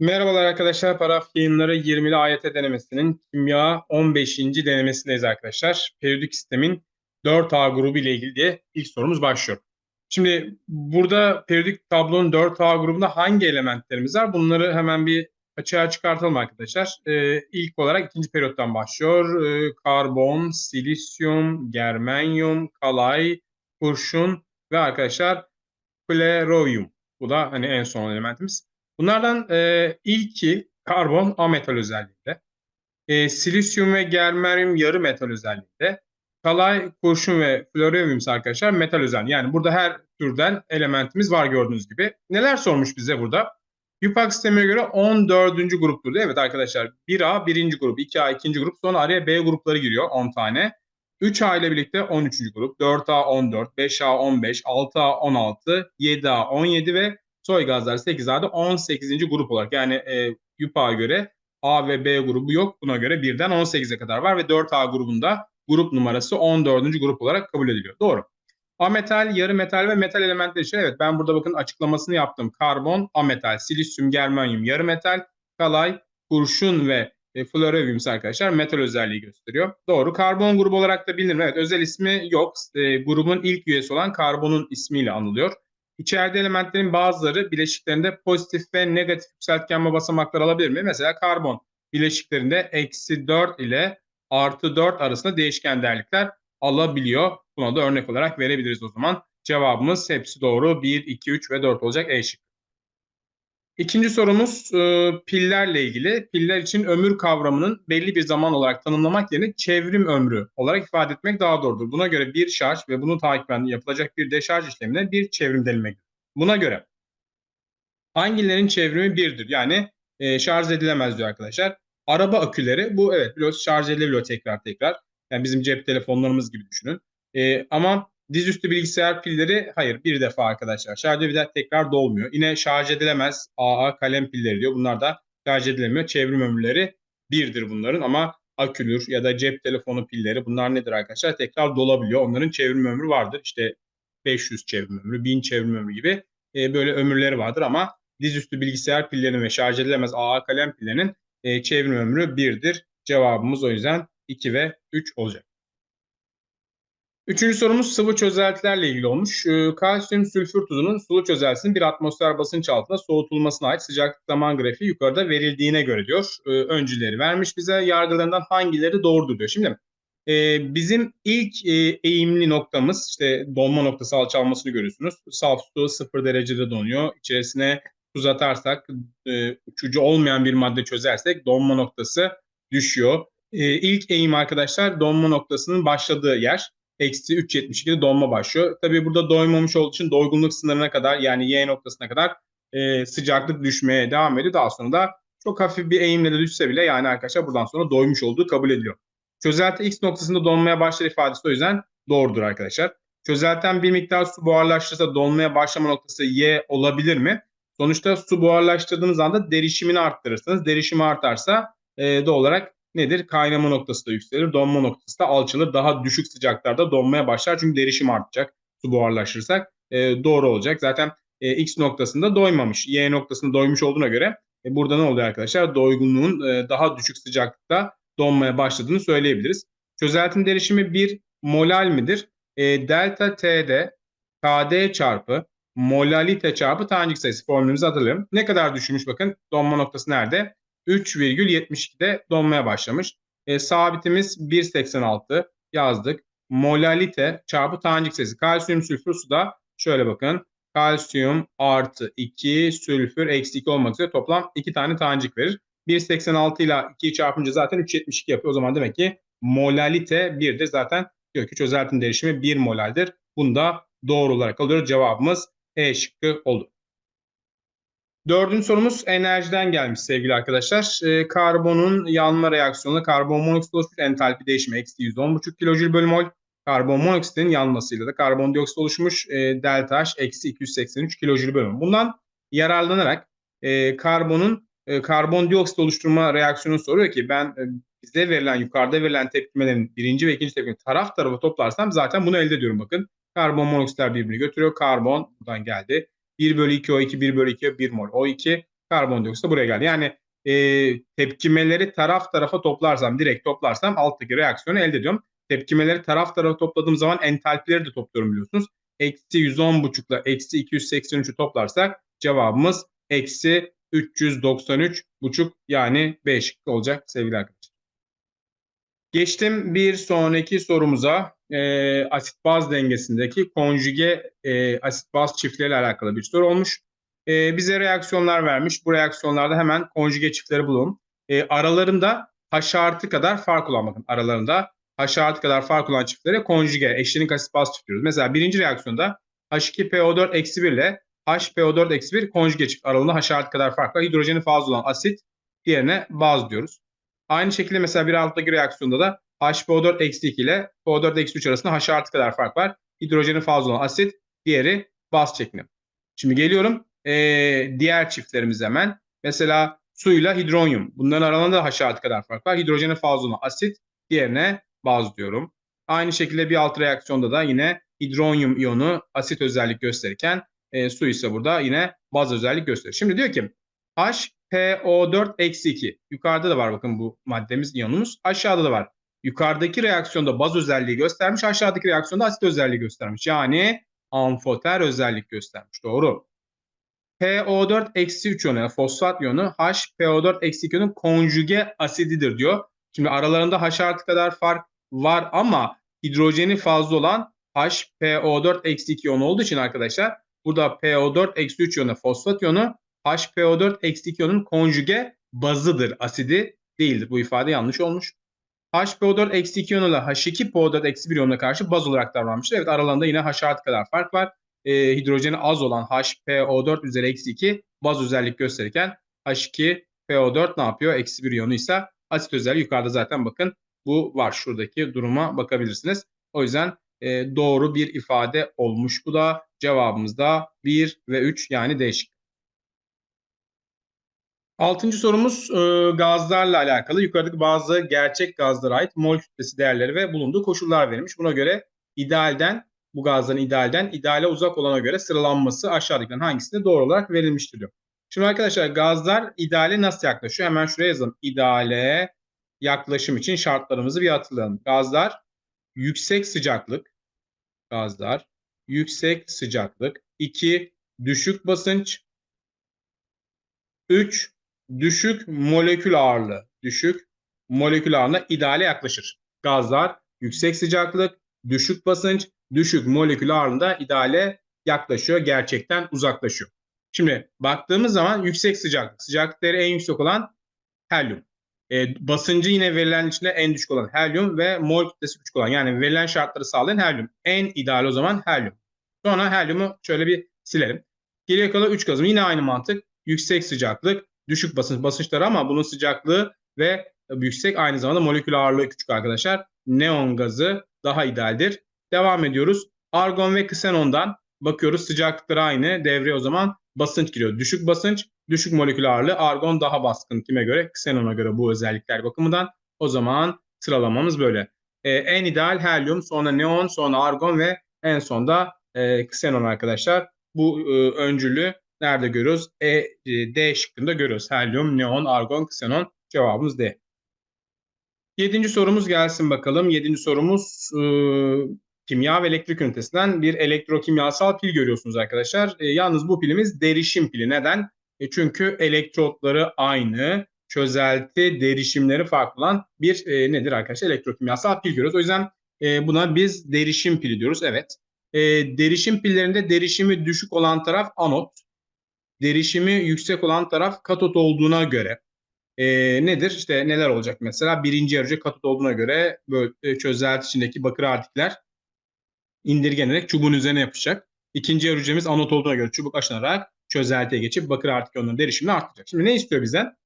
Merhabalar arkadaşlar. Paraf yayınları 20'li AYT denemesinin kimya 15. denemesindeyiz arkadaşlar. Periyodik sistemin 4A grubu ile ilgili diye ilk sorumuz başlıyor. Şimdi burada periyodik tablonun 4A grubunda hangi elementlerimiz var? Bunları hemen bir açığa çıkartalım arkadaşlar. Ee, ilk olarak ikinci periyottan başlıyor. Ee, karbon, silisyum, germanyum, kalay, kurşun ve arkadaşlar kleroyum. Bu da hani en son elementimiz. Bunlardan e, ilki karbon ametal özelliğinde. E, silisyum ve germanyum yarı metal özelliğinde. Kalay, kurşun ve floriyum arkadaşlar metal özelliği. Yani burada her türden elementimiz var gördüğünüz gibi. Neler sormuş bize burada? Yupak sistemine göre 14. gruptur. Evet arkadaşlar 1A birinci grup, 2A ikinci grup, sonra araya B grupları giriyor 10 tane. 3A ile birlikte 13. grup, 4A 14, 5A 15, 6A 16, 7A 17 ve soy gazlar 8A'da 18. grup olarak yani e, YUPA'ya göre A ve B grubu yok. Buna göre 1'den 18'e kadar var ve 4A grubunda grup numarası 14. grup olarak kabul ediliyor. Doğru. Ametal, yarı metal ve metal elementler için evet ben burada bakın açıklamasını yaptım. Karbon, ametal, silisyum, germanyum, yarı metal, kalay, kurşun ve e, florevimsi arkadaşlar metal özelliği gösteriyor. Doğru. Karbon grubu olarak da bilinir. Evet özel ismi yok. E, grubun ilk üyesi olan karbonun ismiyle anılıyor. İçeride elementlerin bazıları bileşiklerinde pozitif ve negatif yükseltgenme basamaklar alabilir mi? Mesela karbon bileşiklerinde eksi 4 ile artı 4 arasında değişken değerlikler alabiliyor. Buna da örnek olarak verebiliriz o zaman. Cevabımız hepsi doğru. 1, 2, 3 ve 4 olacak E şıkkı. İkinci sorumuz e, pillerle ilgili. Piller için ömür kavramının belli bir zaman olarak tanımlamak yerine çevrim ömrü olarak ifade etmek daha doğrudur. Buna göre bir şarj ve bunu takiben yapılacak bir deşarj işlemine bir çevrim denilmektedir. Buna göre hangilerin çevrimi birdir? Yani e, şarj edilemez diyor arkadaşlar. Araba aküleri bu evet biliyoruz şarj edilebiliyor tekrar tekrar. Yani bizim cep telefonlarımız gibi düşünün. E, ama Dizüstü bilgisayar pilleri hayır bir defa arkadaşlar. Şarj edilen tekrar dolmuyor. Yine şarj edilemez AA kalem pilleri diyor. Bunlar da şarj edilemiyor. Çevrim ömürleri birdir bunların ama akülür ya da cep telefonu pilleri bunlar nedir arkadaşlar? Tekrar dolabiliyor. Onların çevrim ömrü vardır. İşte 500 çevrim ömrü, 1000 çevrim ömrü gibi e, böyle ömürleri vardır ama dizüstü bilgisayar pillerinin ve şarj edilemez AA kalem pillerinin e, çevrim ömrü birdir. Cevabımız o yüzden 2 ve 3 olacak. Üçüncü sorumuz sıvı çözeltilerle ilgili olmuş. Ee, kalsiyum sülfür tuzunun sulu çözeltisinin bir atmosfer basınç altında soğutulmasına ait sıcaklık zaman grafiği yukarıda verildiğine göre diyor. Ee, öncüleri vermiş bize. Yargılarından hangileri doğrudur diyor. Şimdi e, bizim ilk e, eğimli noktamız işte donma noktası alçalmasını görüyorsunuz. Saf su sıfır derecede donuyor. İçerisine tuz atarsak e, uçucu olmayan bir madde çözersek donma noktası düşüyor. E, ilk eğim arkadaşlar donma noktasının başladığı yer eksi 3.72'de donma başlıyor. Tabii burada doymamış olduğu için doygunluk sınırına kadar yani Y noktasına kadar e, sıcaklık düşmeye devam ediyor. Daha sonra da çok hafif bir eğimle de düşse bile yani arkadaşlar buradan sonra doymuş olduğu kabul ediliyor. Çözelti X noktasında donmaya başlar ifadesi o yüzden doğrudur arkadaşlar. Çözelten bir miktar su buharlaştırırsa donmaya başlama noktası Y olabilir mi? Sonuçta su buharlaştırdığınız anda derişimini arttırırsınız. Derişimi artarsa e, doğal olarak nedir? Kaynama noktası da yükselir, donma noktası da alçalır. Daha düşük sıcaklarda donmaya başlar çünkü derişim artacak su buharlaştırırsak. E, doğru olacak. Zaten e, X noktasında doymamış. Y noktasında doymuş olduğuna göre e, burada ne oluyor arkadaşlar? Doygunluğun e, daha düşük sıcaklıkta donmaya başladığını söyleyebiliriz. Çözeltim derişimi 1 molal midir? E, delta T'de KD çarpı molalite çarpı tanecik sayısı formülümüzü hatırlayalım. Ne kadar düşürmüş bakın donma noktası nerede? 3,72'de donmaya başlamış. E, sabitimiz 1,86 yazdık. Molalite çarpı tanecik sayısı. Kalsiyum sülfür suda şöyle bakın. Kalsiyum artı 2 sülfür eksi 2 olmak üzere toplam 2 tane tanecik verir. 1,86 ile 2'yi çarpınca zaten 3,72 yapıyor. O zaman demek ki molalite 1'dir. Zaten diyor ki çözeltim derişimi 1 molaldir. Bunu da doğru olarak alıyoruz. Cevabımız E şıkkı oldu. Dördüncü sorumuz enerjiden gelmiş sevgili arkadaşlar. E, karbonun yanma reaksiyonu karbon monoksit oluşmuş entalpi değişimi eksi 110,5 kilojül bölü mol. Karbon monoksitin yanmasıyla da karbondioksit oluşmuş e, delta H eksi 283 kilojül bölü mol. Bundan yararlanarak e, karbonun e, karbondioksit oluşturma reaksiyonu soruyor ki ben e, bize verilen yukarıda verilen tepkimelerin birinci ve ikinci tepkimi taraf tarafa toplarsam zaten bunu elde ediyorum bakın. Karbon monoksitler birbirini götürüyor. Karbon buradan geldi. 1 bölü 2 O2 1 bölü 2 1 mol O2 Karbondioksit de buraya geldi. Yani e, tepkimeleri taraf tarafa toplarsam, direkt toplarsam alttaki reaksiyonu elde ediyorum. Tepkimeleri taraf tarafa topladığım zaman entalpileri de topluyorum biliyorsunuz. Eksi 110,5 ile eksi 283'ü toplarsak cevabımız eksi 393,5 yani B olacak sevgili arkadaşlar. Geçtim bir sonraki sorumuza. E, asit baz dengesindeki konjüge e, asit baz çiftleriyle alakalı bir soru olmuş. E, bize reaksiyonlar vermiş. Bu reaksiyonlarda hemen konjüge çiftleri bulalım. E, aralarında H artı kadar fark olan bakın aralarında H artı kadar fark olan çiftlere konjüge eşlenik asit baz çift diyoruz. Mesela birinci reaksiyonda H2PO4 eksi 1 ile HPO4 eksi 1 konjüge çift aralığında H artı kadar fark var. Hidrojeni fazla olan asit diğerine baz diyoruz. Aynı şekilde mesela bir alttaki reaksiyonda da HPO4 eksi 2 ile PO4 eksi 3 arasında H artı kadar fark var. Hidrojeni fazla olan asit, diğeri baz çekimi. Şimdi geliyorum ee, diğer çiftlerimiz hemen. Mesela suyla hidronyum. Bunların aralarında H artı kadar fark var. Hidrojeni fazla olan asit, diğerine baz diyorum. Aynı şekilde bir alt reaksiyonda da yine hidronyum iyonu asit özellik gösterirken e, su ise burada yine baz özellik gösterir. Şimdi diyor ki HPO4 eksi 2. Yukarıda da var bakın bu maddemiz iyonumuz. Aşağıda da var. Yukarıdaki reaksiyonda baz özelliği göstermiş. Aşağıdaki reaksiyonda asit özelliği göstermiş. Yani amfoter özellik göstermiş. Doğru. PO4 eksi 3 iyonu fosfat iyonu HPO4 eksi 2 iyonun konjüge asididir diyor. Şimdi aralarında H artı kadar fark var ama hidrojeni fazla olan HPO4 eksi 2 iyonu olduğu için arkadaşlar burada PO4 eksi 3 iyonu fosfat iyonu HPO4 eksi 2 iyonun konjüge bazıdır. Asidi değildir. Bu ifade yanlış olmuş. HPO4 eksi 2 iyonuyla H2PO4 eksi 1 iyonuna karşı baz olarak davranmıştır. Evet aralarında yine H artı kadar fark var. E, hidrojeni az olan HPO4 üzeri eksi 2 baz özellik gösterirken H2PO4 ne yapıyor? Eksi 1 iyonu ise asit özelliği yukarıda zaten bakın bu var. Şuradaki duruma bakabilirsiniz. O yüzden e, doğru bir ifade olmuş. Bu da cevabımız da 1 ve 3 yani değişik. Altıncı sorumuz e, gazlarla alakalı. Yukarıdaki bazı gerçek gazlara ait mol kütlesi değerleri ve bulunduğu koşullar verilmiş. Buna göre idealden, bu gazların idealden ideale uzak olana göre sıralanması aşağıdakilerin hangisinde doğru olarak verilmiştir diyor. Şimdi arkadaşlar gazlar ideale nasıl yaklaşıyor? Hemen şuraya yazalım. İdeale yaklaşım için şartlarımızı bir hatırlayalım. Gazlar yüksek sıcaklık, gazlar yüksek sıcaklık, 2 düşük basınç, 3 düşük molekül ağırlığı, düşük molekül ağırlığına ideale yaklaşır. Gazlar yüksek sıcaklık, düşük basınç, düşük molekül ağırlığında ideale yaklaşıyor, gerçekten uzaklaşıyor. Şimdi baktığımız zaman yüksek sıcaklık, sıcaklıkları en yüksek olan helyum. E, basıncı yine verilen içinde en düşük olan helyum ve mol kütlesi küçük olan yani verilen şartları sağlayan helyum. En ideal o zaman helyum. Sonra helyumu şöyle bir silelim. Geriye kalan 3 gazım yine aynı mantık. Yüksek sıcaklık, düşük basınç basınçları ama bunun sıcaklığı ve yüksek aynı zamanda molekül ağırlığı küçük arkadaşlar. Neon gazı daha idealdir. Devam ediyoruz. Argon ve ksenondan bakıyoruz sıcaklıkları aynı. Devreye o zaman basınç giriyor. Düşük basınç, düşük molekül ağırlığı. Argon daha baskın kime göre? Ksenona göre bu özellikler bakımından. O zaman sıralamamız böyle. Ee, en ideal helyum, sonra neon, sonra argon ve en sonda e, ksenon arkadaşlar. Bu e, öncülü nerede görüyoruz? E, e, D şıkkında görüyoruz. Helyum, neon, argon, ksenon. Cevabımız D. Yedinci sorumuz gelsin bakalım. Yedinci sorumuz e, kimya ve elektrik ünitesinden bir elektrokimyasal pil görüyorsunuz arkadaşlar. E, yalnız bu pilimiz derişim pili. Neden? E, çünkü elektrotları aynı, çözelti derişimleri farklı olan bir e, nedir arkadaşlar? Elektrokimyasal pil görüyoruz. O yüzden e, buna biz derişim pili diyoruz. Evet. E, derişim pillerinde derişimi düşük olan taraf anot, derişimi yüksek olan taraf katot olduğuna göre e, nedir? İşte neler olacak mesela? Birinci yarıcı katot olduğuna göre böyle e, çözelti içindeki bakır artıkler indirgenerek çubuğun üzerine yapışacak. İkinci yarı hücremiz anot olduğuna göre çubuk aşınarak çözeltiye geçip bakır artık derişimini artacak. Şimdi ne istiyor bizden?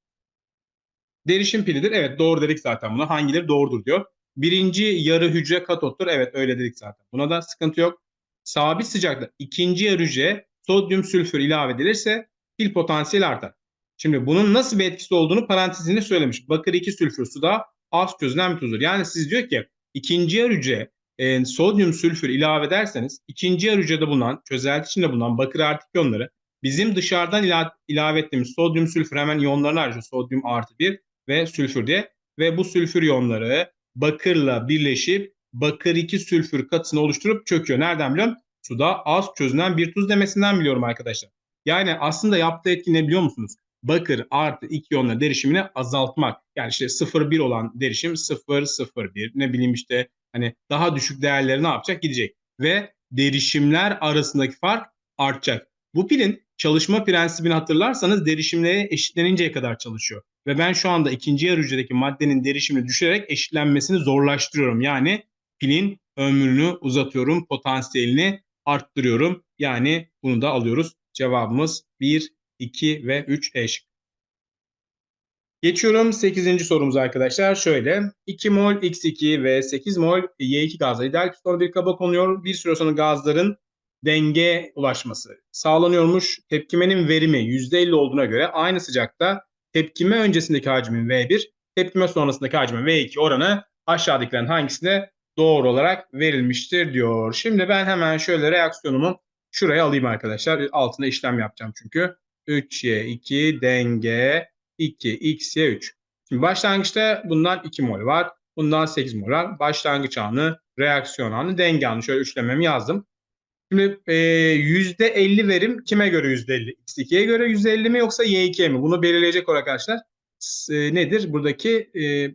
Derişim pilidir. Evet doğru dedik zaten buna. Hangileri doğrudur diyor. Birinci yarı hücre katottur. Evet öyle dedik zaten. Buna da sıkıntı yok. Sabit sıcaklıkta ikinci yarı hücre sodyum sülfür ilave edilirse pil potansiyeli artar. Şimdi bunun nasıl bir etkisi olduğunu parantezinde söylemiş. Bakır 2 sülfür suda az çözülen bir tuzdur. Yani siz diyor ki ikinci yarı hücre e, sodyum sülfür ilave ederseniz ikinci yarı hücrede bulunan çözelti içinde bulunan bakır artık iyonları bizim dışarıdan ila- ilave ettiğimiz sodyum sülfür hemen iyonlarını harcıyor. Sodyum artı 1 ve sülfür diye. Ve bu sülfür iyonları bakırla birleşip bakır 2 sülfür katısını oluşturup çöküyor. Nereden biliyorum? Suda az çözünen bir tuz demesinden biliyorum arkadaşlar. Yani aslında yaptığı etki ne biliyor musunuz? Bakır artı 2 iyonla derişimini azaltmak. Yani işte 0,1 olan derişim 0,01 ne bileyim işte hani daha düşük değerleri ne yapacak? Gidecek. Ve derişimler arasındaki fark artacak. Bu pilin çalışma prensibini hatırlarsanız derişimleri eşitleninceye kadar çalışıyor. Ve ben şu anda ikinci yarı hücredeki maddenin derişimini düşürerek eşitlenmesini zorlaştırıyorum. Yani pilin ömrünü uzatıyorum, potansiyelini arttırıyorum. Yani bunu da alıyoruz. Cevabımız 1, 2 ve 3 E şıkkı. Geçiyorum 8. sorumuz arkadaşlar. Şöyle 2 mol X2 ve 8 mol Y2 gazları ideal piston bir kaba konuyor. Bir süre sonra gazların denge ulaşması sağlanıyormuş. Tepkimenin verimi %50 olduğuna göre aynı sıcakta tepkime öncesindeki hacmin V1, tepkime sonrasındaki hacmin V2 oranı aşağıdakilerin hangisinde doğru olarak verilmiştir diyor. Şimdi ben hemen şöyle reaksiyonumu şuraya alayım arkadaşlar. Altında işlem yapacağım çünkü. 3Y2 denge 2 XY3. Şimdi başlangıçta bundan 2 mol var. Bundan 8 mol var. Başlangıç anı, reaksiyon anı, denge anı. Şöyle üçlememi yazdım. Şimdi e, %50 verim kime göre %50? X2'ye göre %50 mi yoksa Y2'ye mi? Bunu belirleyecek arkadaşlar e, nedir? Buradaki e,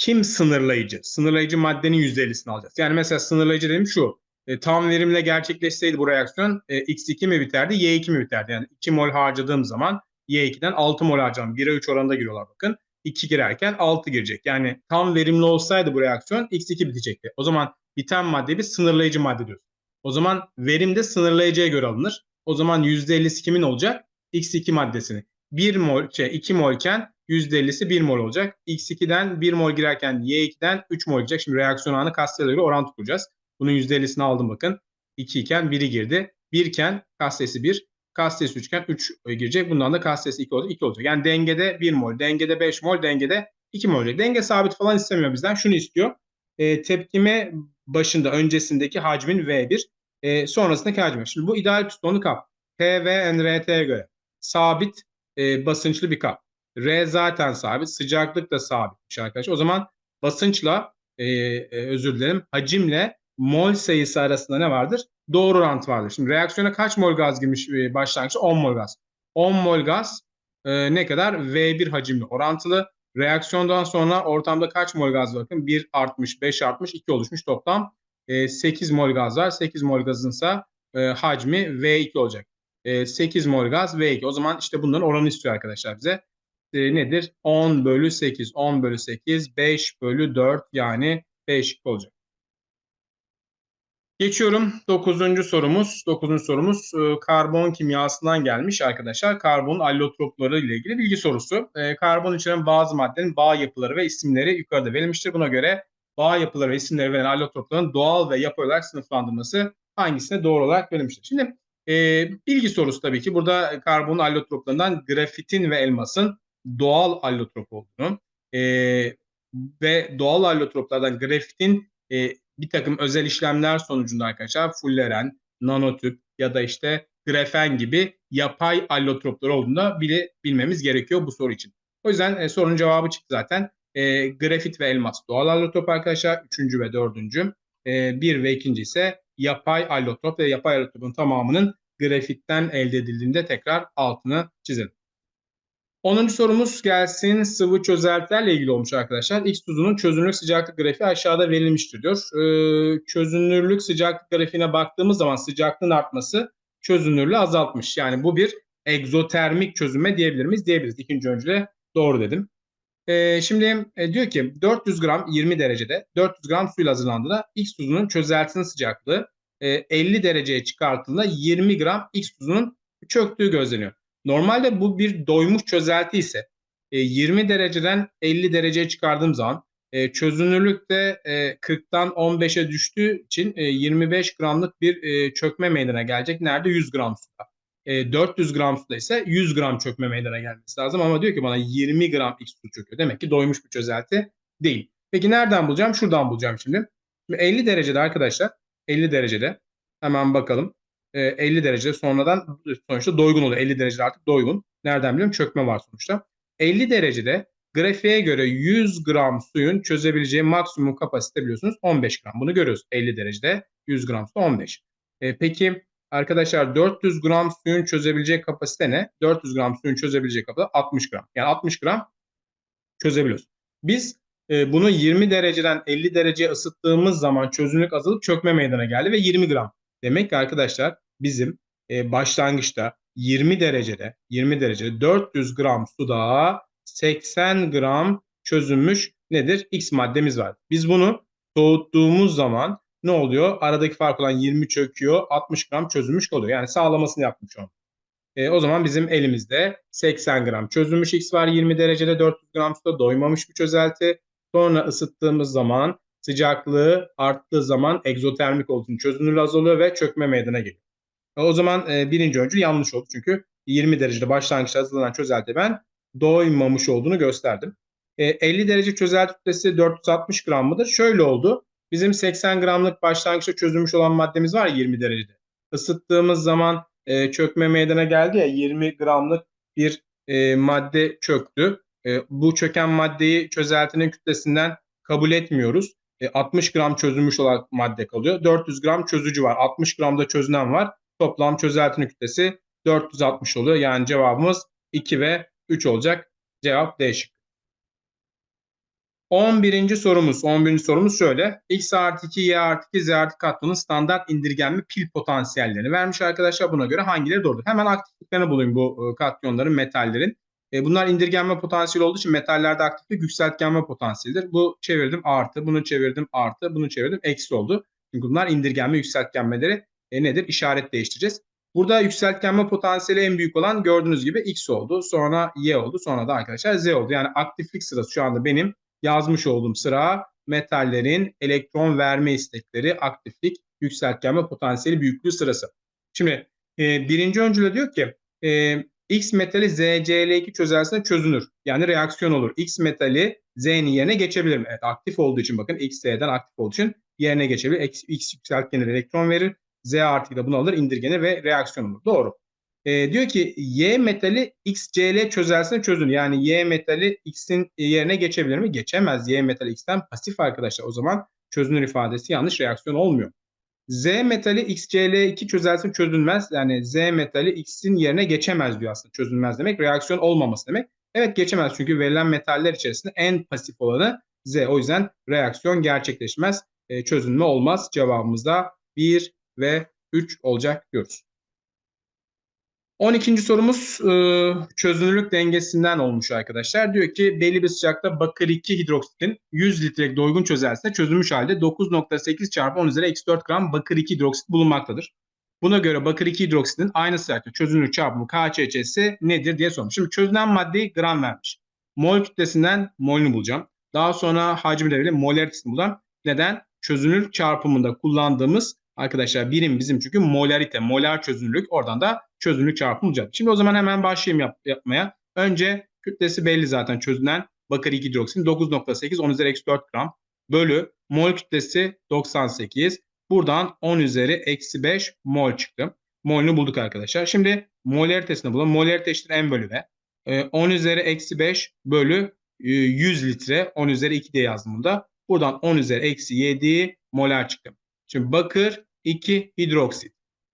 kim sınırlayıcı? Sınırlayıcı maddenin %50'sini alacağız. Yani mesela sınırlayıcı dedim şu. E, tam verimle gerçekleşseydi bu reaksiyon e, X2 mi biterdi, Y2 mi biterdi? Yani 2 mol harcadığım zaman Y2'den 6 mol harcam. 1'e 3 oranında giriyorlar bakın. 2 girerken 6 girecek. Yani tam verimli olsaydı bu reaksiyon X2 bitecekti. O zaman biten madde bir sınırlayıcı madde diyoruz. O zaman verim de sınırlayıcıya göre alınır. O zaman %50'si kimin olacak? X2 maddesini. 1 mol, şey, 2 molken %50'si 1 mol olacak. X2'den 1 mol girerken Y2'den 3 mol girecek. Şimdi reaksiyon anı Castell'e göre orantı kuracağız. Bunun %50'sini aldım bakın. 2 iken 1'i girdi. 1 iken Castell'si 1. Castell'si 3 iken 3 girecek. Bundan da Castell'si 2 olacak. 2 olacak. Yani dengede 1 mol, dengede 5 mol, dengede 2 mol olacak. Denge sabit falan istemiyor bizden. Şunu istiyor. E, tepkime başında öncesindeki hacmin V1 e, sonrasındaki hacmin. Şimdi bu ideal pistonlu kap. PVNRT'ye göre sabit e, basınçlı bir kap. R zaten sabit. Sıcaklık da sabitmiş arkadaşlar. O zaman basınçla e, e, özür dilerim hacimle mol sayısı arasında ne vardır? Doğru orantı vardır. Şimdi reaksiyona kaç mol gaz girmiş e, başlangıçta? 10 mol gaz. 10 mol gaz e, ne kadar? V1 hacimli orantılı. Reaksiyondan sonra ortamda kaç mol gaz var? Bakın 1 artmış, 5 artmış, 2 oluşmuş. Toplam e, 8 mol gaz var. 8 mol gazınsa e, hacmi V2 olacak. E, 8 mol gaz V2. O zaman işte bunların oranı istiyor arkadaşlar bize. E, nedir? 10 bölü 8. 10 bölü 8. 5 bölü 4 yani 5 olacak. Geçiyorum 9. sorumuz. 9. sorumuz e, karbon kimyasından gelmiş arkadaşlar. Karbon allotropları ile ilgili bilgi sorusu. E, karbon içeren bazı maddenin bağ yapıları ve isimleri yukarıda verilmiştir. Buna göre bağ yapıları ve isimleri veren allotropların doğal ve yapı olarak sınıflandırması hangisine doğru olarak verilmiştir? Şimdi e, bilgi sorusu tabii ki. Burada karbon allotroplarından grafitin ve elmasın doğal allotrop olduğunu e, ve doğal allotroplardan grafitin e, bir takım özel işlemler sonucunda arkadaşlar fulleren, nanotüp ya da işte grafen gibi yapay allotroplar olduğunu bile bilmemiz gerekiyor bu soru için. O yüzden e, sorunun cevabı çıktı zaten. E, grafit ve elmas doğal allotrop arkadaşlar. Üçüncü ve dördüncü. E, bir ve ikinci ise yapay allotrop ve yapay allotropun tamamının grafitten elde edildiğinde tekrar altını çizelim. 10. sorumuz gelsin. Sıvı çözeltilerle ilgili olmuş arkadaşlar. X tuzunun çözünürlük sıcaklık grafiği aşağıda verilmiştir diyor. Ee, çözünürlük sıcaklık grafiğine baktığımız zaman sıcaklığın artması çözünürlüğü azaltmış. Yani bu bir egzotermik çözünme diyebilir miyiz? Diyebiliriz. İkinci öncüle doğru dedim. Ee, şimdi e, diyor ki 400 gram 20 derecede 400 gram suyla hazırlandığında X tuzunun çözeltisinin sıcaklığı e, 50 dereceye çıkartıldığında 20 gram X tuzunun çöktüğü gözleniyor. Normalde bu bir doymuş çözelti ise e, 20 dereceden 50 dereceye çıkardığım zaman e, çözünürlük de e, 40'tan 15'e düştüğü için e, 25 gramlık bir e, çökme meydana gelecek. Nerede? 100 gram suda. E, 400 gram suda ise 100 gram çökme meydana gelmesi lazım ama diyor ki bana 20 gram X su çöküyor. Demek ki doymuş bir çözelti değil. Peki nereden bulacağım? Şuradan bulacağım şimdi 50 derecede arkadaşlar 50 derecede hemen bakalım. E, 50 derece sonradan sonuçta doygun oluyor. 50 derece artık doygun. Nereden biliyorum? Çökme var sonuçta. 50 derecede grafiğe göre 100 gram suyun çözebileceği maksimum kapasite biliyorsunuz 15 gram. Bunu görüyoruz 50 derecede 100 gram su 15. E, peki arkadaşlar 400 gram suyun çözebileceği kapasite ne? 400 gram suyun çözebileceği kapasite 60 gram. Yani 60 gram çözebiliyoruz. Biz e, bunu 20 dereceden 50 dereceye ısıttığımız zaman çözünürlük azalıp çökme meydana geldi ve 20 gram. Demek ki arkadaşlar bizim e, başlangıçta 20 derecede 20 derecede 400 gram suda 80 gram çözülmüş nedir? X maddemiz var. Biz bunu soğuttuğumuz zaman ne oluyor? Aradaki fark olan 20 çöküyor. 60 gram çözülmüş kalıyor. Yani sağlamasını yapmış onu. E, o zaman bizim elimizde 80 gram çözülmüş X var 20 derecede 400 gram suda doymamış bir çözelti. Sonra ısıttığımız zaman sıcaklığı arttığı zaman egzotermik olduğu için çözünürlüğü azalıyor ve çökme meydana geliyor. E, o zaman e, birinci öncül yanlış oldu. Çünkü 20 derecede başlangıçta hazırlanan çözelti ben doymamış olduğunu gösterdim. E, 50 derece çözelti kütlesi 460 gram mıdır? Şöyle oldu. Bizim 80 gramlık başlangıçta çözülmüş olan maddemiz var 20 derecede. Isıttığımız zaman e, çökme meydana geldi ya 20 gramlık bir e, madde çöktü. E, bu çöken maddeyi çözeltinin kütlesinden kabul etmiyoruz. E, 60 gram çözülmüş olan madde kalıyor. 400 gram çözücü var. 60 gramda çözünen var. Toplam çözeltinin kütlesi 460 oluyor. Yani cevabımız 2 ve 3 olacak. Cevap değişik. 11. sorumuz. 11. sorumuz şöyle. X artı 2, Y artı 2, Z artı katlının standart indirgenme pil potansiyellerini vermiş arkadaşlar. Buna göre hangileri doğrudur? Hemen aktifliklerini bulayım bu e, katyonların, metallerin. E, bunlar indirgenme potansiyeli olduğu için metallerde aktiflik yükseltgenme potansiyelidir. Bu çevirdim artı, bunu çevirdim artı, bunu çevirdim eksi oldu. Çünkü bunlar indirgenme yükseltgenmeleri e, nedir? İşaret değiştireceğiz. Burada yükseltgenme potansiyeli en büyük olan gördüğünüz gibi X oldu. Sonra Y oldu. Sonra da arkadaşlar Z oldu. Yani aktiflik sırası şu anda benim yazmış olduğum sıra metallerin elektron verme istekleri, aktiflik, yükseltgenme potansiyeli büyüklüğü sırası. Şimdi e, birinci öncüle diyor ki e, X metali ZCl2 çözersine çözünür. Yani reaksiyon olur. X metali Z'nin yerine geçebilir mi? Evet aktif olduğu için bakın X Z'den aktif olduğu için yerine geçebilir. X, X yükseltgenir elektron verir. Z artı da bunu alır indirgenir ve reaksiyon olur. Doğru. E, diyor ki Y metali XCl çözersine çözünür. Yani Y metali X'in yerine geçebilir mi? Geçemez. Y metali X'ten pasif arkadaşlar. O zaman çözünür ifadesi yanlış reaksiyon olmuyor. Z metali XCl2 çözelsin çözülmez. Yani Z metali X'in yerine geçemez diyor aslında. Çözülmez demek. Reaksiyon olmaması demek. Evet geçemez çünkü verilen metaller içerisinde en pasif olanı Z. O yüzden reaksiyon gerçekleşmez. E, çözünme olmaz. Cevabımız da 1 ve 3 olacak diyoruz. 12. sorumuz e, çözünürlük dengesinden olmuş arkadaşlar. Diyor ki belli bir sıcakta bakır 2 hidroksitin 100 litrelik doygun çözeltisinde çözülmüş halde 9.8 çarpı 10 üzeri eksi 4 gram bakır 2 hidroksit bulunmaktadır. Buna göre bakır 2 hidroksitin aynı sıcakta çözünürlük çarpımı KÇÇ'si nedir diye sormuş. Şimdi çözünen maddeyi gram vermiş. Mol kütlesinden molünü bulacağım. Daha sonra hacmi devri molaritesini bulacağım. Neden? Çözünürlük çarpımında kullandığımız Arkadaşlar birim bizim çünkü molarite, molar çözünürlük. Oradan da çözünürlük çarpımı. Şimdi o zaman hemen başlayayım yap, yapmaya. Önce kütlesi belli zaten çözünen bakır 2 hidroksin 9.8 10 üzeri eksi 4 gram bölü mol kütlesi 98. Buradan 10 üzeri eksi 5 mol çıktı. Molünü bulduk arkadaşlar. Şimdi molaritesini bulalım. Molarite eşittir m bölü v. 10 üzeri eksi 5 bölü 100 litre 10 üzeri 2 diye yazdım burada. Buradan 10 üzeri eksi 7 molar çıktı. Şimdi bakır 2 hidroksit.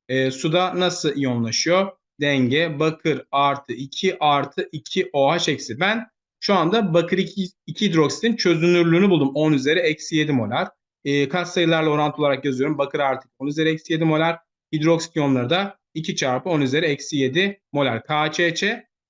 E, suda nasıl iyonlaşıyor? Denge bakır artı 2 artı 2 OH eksi. Ben şu anda bakır 2, 2 hidroksitin çözünürlüğünü buldum. 10 üzeri eksi 7 molar. E, kaç sayılarla orantılı olarak yazıyorum. Bakır artı 10 üzeri eksi 7 molar. Hidroksit iyonları da 2 çarpı 10 üzeri eksi 7 molar. KÇÇ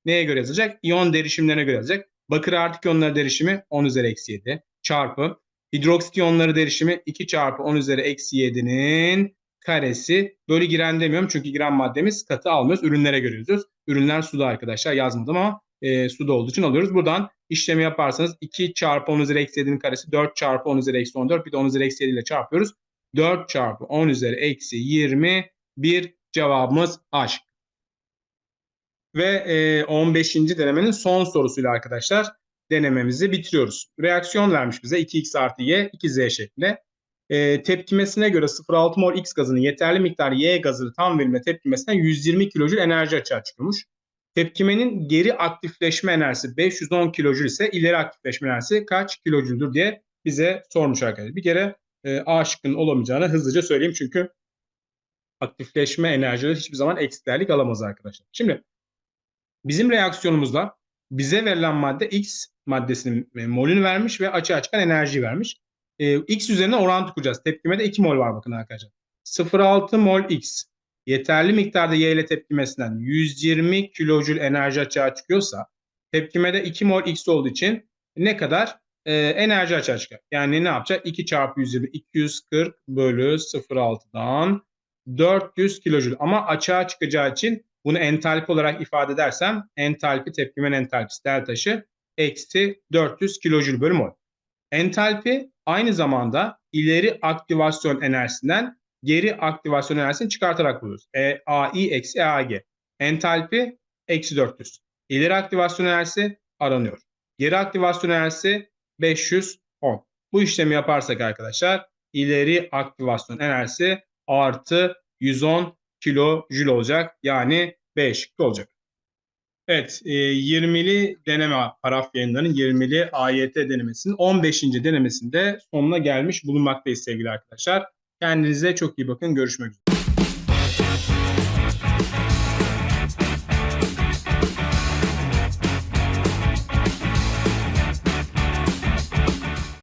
neye göre yazacak? İyon derişimlerine göre yazacak. Bakır artı iyonları derişimi 10 üzeri eksi 7 çarpı Hidroksit iyonları derişimi 2 çarpı 10 üzeri eksi 7'nin karesi. Bölü giren demiyorum çünkü giren maddemiz katı almıyoruz. Ürünlere göre yazıyoruz. Ürünler suda arkadaşlar yazmadım ama e, suda olduğu için alıyoruz. Buradan işlemi yaparsanız 2 çarpı 10 üzeri eksi 7'nin karesi 4 çarpı 10 üzeri eksi 14 bir de 10 üzeri eksi 7 ile çarpıyoruz. 4 çarpı 10 üzeri eksi 20 bir cevabımız A Ve e, 15. denemenin son sorusuyla arkadaşlar denememizi bitiriyoruz. Reaksiyon vermiş bize 2x artı y 2z şeklinde. e, tepkimesine göre 0,6 mol X gazının yeterli miktar Y gazı tam verimle tepkimesinden 120 kilojül enerji açığa çıkıyormuş. Tepkimenin geri aktifleşme enerjisi 510 kilojül ise ileri aktifleşme enerjisi kaç kilojüldür diye bize sormuş arkadaşlar. Bir kere e, A şıkkının olamayacağını hızlıca söyleyeyim çünkü aktifleşme enerjileri hiçbir zaman eksi değerlik alamaz arkadaşlar. Şimdi bizim reaksiyonumuzda bize verilen madde X maddesinin e, molünü vermiş ve açığa çıkan enerjiyi vermiş. E, X üzerine orantı kuracağız. Tepkimede 2 mol var bakın arkadaşlar. 0,6 mol X yeterli miktarda Y ile tepkimesinden 120 kilojül enerji açığa çıkıyorsa tepkimede 2 mol X olduğu için ne kadar e, enerji açığa çıkar? Yani ne yapacak? 2 çarpı 120 240 bölü 0,6'dan 400 kilojül ama açığa çıkacağı için bunu entalpi olarak ifade edersem entalpi tepkimenin entalpisi değer taşı eksi 400 kilojül bölü mol. Entalpi aynı zamanda ileri aktivasyon enerjisinden geri aktivasyon enerjisini çıkartarak buluruz. E, AI eksi EAG. Entalpi eksi 400. İleri aktivasyon enerjisi aranıyor. Geri aktivasyon enerjisi 510. Bu işlemi yaparsak arkadaşlar ileri aktivasyon enerjisi artı 110 kilojül olacak. Yani 5 olacak. Evet, e, 20'li deneme paraf yayınlarının 20'li AYT denemesinin 15. denemesinde sonuna gelmiş bulunmaktayız sevgili arkadaşlar. Kendinize çok iyi bakın. Görüşmek üzere.